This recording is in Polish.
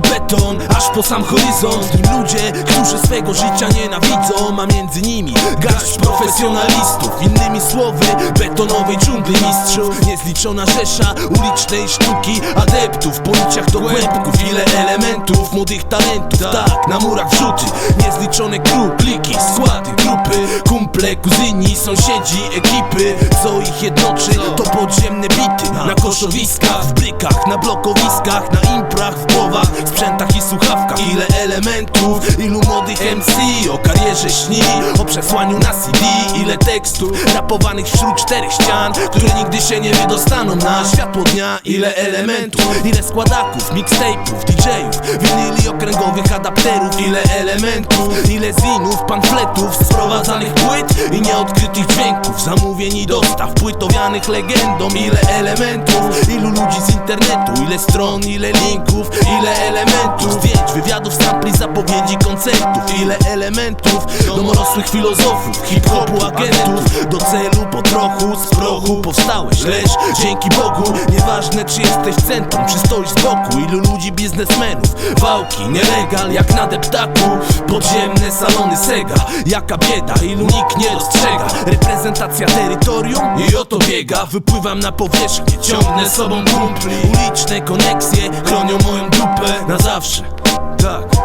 beton, aż po sam horyzont. Nim ludzie, którzy swego życia nienawidzą A między nimi garść profesjonalistów. Innymi słowy, betonowej dżungli mistrzów. Niezliczona rzesza ulicznej sztuki Adeptów, po do głębków Ile elementów, młodych talentów. Tak, na murach wrzuty Niezliczone crew, kliki, składy, grupy. Kumple, kuzyni, sąsiedzi, ekipy. Co ich jednoczy, to podziemne koszowiskach, w brykach, na blokowiskach Na imprach, w głowach, sprzętach i słuchawkach Ile elementów, ilu młodych MC O karierze śni, o przesłaniu na CD Ile tekstów, rapowanych wśród czterech ścian Które nigdy się nie wydostaną na światło dnia. Ile elementów, ile składaków, mixtape'ów, DJ-ów Winyli okręgowych adapterów. Ile elementów, ile zinów, pamfletów Sprowadzanych płyt i nieodkrytych dźwięków. Zamówień i dostaw, płyt owianych legendą Ile elementów, ilu ludzi z internetu Ile stron, ile linków, ile elementów? Zdjęć, wywiadów, sampli, zapowiedzi koncertów. Ile elementów, domorosłych filozofów Hip-hopu, agentów. Do celu po trochu, z prochu powstałeś. Lecz dzięki Bogu, nieważne czy jesteś w centrum Czy stoisz z boku, ilu ludzi biznesmenów? Wałki, nielegal, jak na deptaku. Podziemne salony Sega Jaka bieda, ilu nikt nie dostrzega Reprezentacja terytorium i oto biega. Wypływam na powierzchnię, ciągnę sobą kumpli. Uliczne koneksje chronią moją na zawsze. Tak